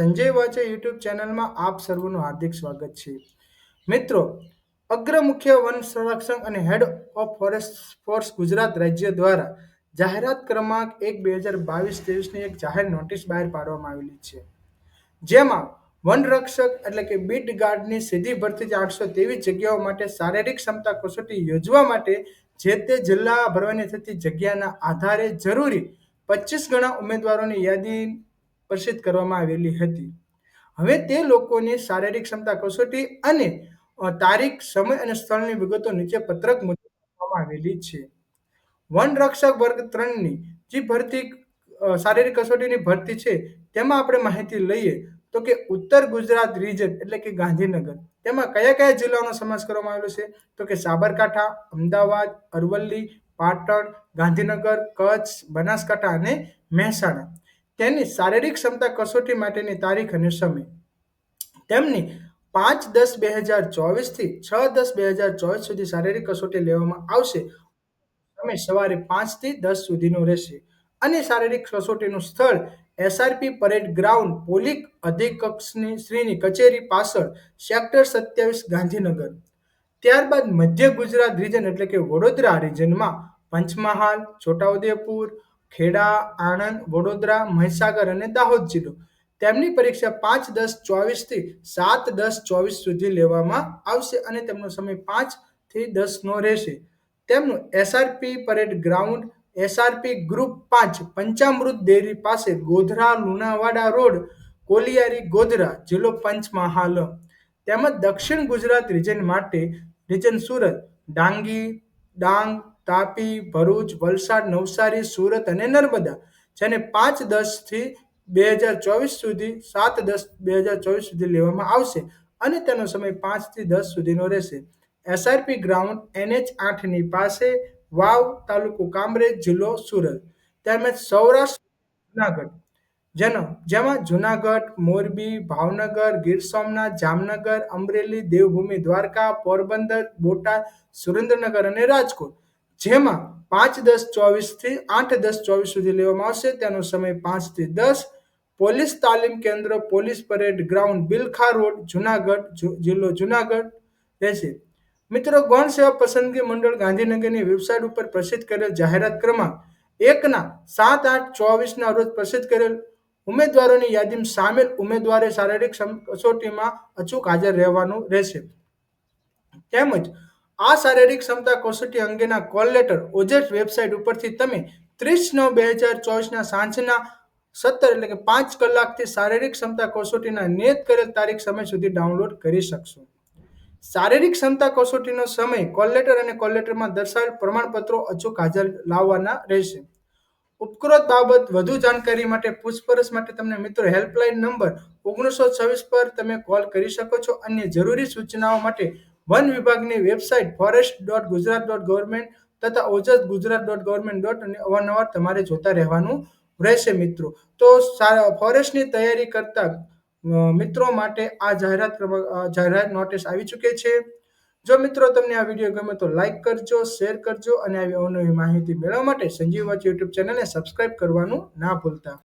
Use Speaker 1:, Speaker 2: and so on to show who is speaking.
Speaker 1: Sanjay વાચે YouTube ચેનલમાં આપ સર્વનું હાર્દિક સ્વાગત છે. મિત્રો, અગ્ર મુખ્ય વન સંરક્ષક અને head of forest force Gujarat રાજ્ય દ્વારા જાહેરાત ક્રમાંક એક બે હજાર બાવીસ ત્રેવીસની એક જાહેર નોટિસ બહાર પાડવામાં આવેલી છે. જેમાં વનરક્ષક એટલે કે બીટ ગાર્ડની સીધી ભરતી આઠસો તેવીસ જગ્યાઓ માટે શારીરિક ક્ષમતા કસોટી યોજવા માટે જે તે જિલ્લા ભરવાની થતી જગ્યાના આધારે જરૂરી પચીસ ગણા ઉમેદવારોની યાદી પ્રસિદ્ધ કરવામાં આવેલી હતી. હવે તે લોકોની શારીરિક ક્ષમતા, કસોટી અને તારીખ, સમય અને સ્થળની વિગતો નીચે પત્રક મુજબ આપવામાં આવેલી છે. વન રક્ષક વર્ગ ત્રણની જે ભરતી શારીરિક કસોટીની ભરતી છે, તેમાં આપણે માહિતી લઈએ તો કે ઉત્તર ગુજરાત રીજન એટલે કે ગાંધીનગર, તેમાં કયા કયા જિલ્લાઓનો સમાવેશ કરવામાં આવેલો છે? તો કે સાબરકાંઠા, અમદાવાદ, અરવલ્લી, પાટણ, ગાંધીનગર, કચ્છ, બનાસકાંઠા અને મહેસાણા. તેની શારીરિક ક્ષમતા કસોટી માટેની તારીખ અને સમય. તેમની પાંચ દસ બે હજાર ચોવીસથી છ દસ બે હજાર ચોવીસ સુધી શારીરિક કસોટી લેવામાં આવશે. સમય સવારે પાંચથી દસ સુધીનો રહેશે. અને શારીરિક કસોટીનું સ્થળ એસઆરપી પરેડ ગ્રાઉન્ડ પોલીસ અધિકક્ષની શ્રીની કચેરી પાછળ સેક્ટર સત્યાવીસ ગાંધીનગર. ત્યારબાદ મધ્ય ગુજરાત રિજન એટલે કે વડોદરા રિજનમાં પંચમહાલ, છોટાઉદેપુર ખેડા, આણંદ, વડોદરા, મહીસાગર અને દાહોદ જિલ્લો. તેમની પરીક્ષા પાંચ દસ ચોવીસથી સાત દસ ચોવીસ સુધી લેવામાં આવશે અને તેમનો સમય પાંચથી દસનો રહેશે. તેમનું SRP parade ground, SRP group પાંચ, પંચામૃત ડેરી પાસે ગોધરા, લુણાવાડા રોડ, કોલિયારી, ગોધરા જિલ્લો પંચમહાલ. તેમજ દક્ષિણ ગુજરાત રિજન માટે રિજન સુરત, ડાંગી, ડાંગ તાપી, ભરૂચ, વલસાડ, નવસારી, સુરત અને નર્મદા, જેને પાંચ દસથી બે હજાર ચોવીસ સુધી, સાત દસ બે હજાર ચોવીસ સુધી લેવામાં આવશે અને તેનો સમય પાંચથી દસ સુધીનો રહેશે. એસઆરપી ગ્રાઉન્ડ એનએચ આઠની પાસે વાવ તાલુકો કામરેજ, જિલ્લો સુરત. તેમજ સૌરાષ્ટ્ર, જુનાગઢ. જેનો, જેમાં જુનાગઢ, મોરબી, ભાવનગર, ગીર સોમનાથ, જામનગર, અમરેલી, દેવભૂમિ, દ્વારકા, પોરબંદર, બોટાદ, સુરેન્દ્રનગર અને રાજકોટ. જેમાં પાંચ દસ ચોવીસથી આઠ દસ ચોવીસ સુધી લેવામાં આવશે. તેનો સમય પાંચથી દસ. પોલીસ તાલીમ કેન્દ્ર, police parade ground, Bilkha road, Junagadh જિલ્લો જુનાગઢ રહેશે. મિત્રો, ગૌણ સેવા પસંદગી મંડળ ગાંધીનગરની વેબસાઇટ ઉપર પ્રસિદ્ધ કરેલ જાહેરાત ક્રમાંક એકના સાત આઠ ચોવીસના રોજ પ્રસિદ્ધ કરેલ. ઉમેદવારોની યાદીમાં સામેલ ઉમેદવારે શારીરિક કસોટીમાં અચૂક હાજર રહેવાનું રહેશે. તેમજ આ શારીરિક ક્ષમતા કસોટી અંગેના કોલ લેટર ઓજેટ વેબસાઇટ ઉપરથી તમે ત્રીસ નવ બે હજાર ચોવીસના સાંજના સત્તર એટલે કે પાંચ કલાકથી શારીરિક ક્ષમતા કસોટીના નિયત કરેલ તારીખ સમય સુધી ડાઉનલોડ કરી શકશો. શારીરિક ક્ષમતા કસોટીનો સમય કોલ લેટર અને કોલ લેટરમાં દર્શાવેલ પ્રમાણપત્રો અચૂક હાજર લાવવાના રહેશે. ઉપક્રોત બાબત વધુ જાણકારી માટે પૂછપરછ માટે તમને મિત્રો હેલ્પલાઇન નંબર ઓગણીસો છવ્વીસ પર તમે કોલ કરી શકો છો. અન્ય જરૂરી સૂચનાઓ માટે વન વિભાગની website forest dot Gujarat dot government તથા Ojas Gujarat dot government dot અને અવારનવાર તમારે જોતા રહેવાનું રહેશે મિત્રો. તો ફોરેસ્ટની તૈયારી કરતા મિત્રો માટે આ જાહેરાત જાહેરાત નોટિસ આવી ચૂકી છે. જો મિત્રો તમને આ વીડિયો ગમે તો લાઈક કરજો, શેર કરજો અને આવી અવનવી માહિતી મેળવવા માટે સંજીવ વાચ યુટ્યુબ ચેનલને સબસ્ક્રાઇબ કરવાનું ના ભૂલતા.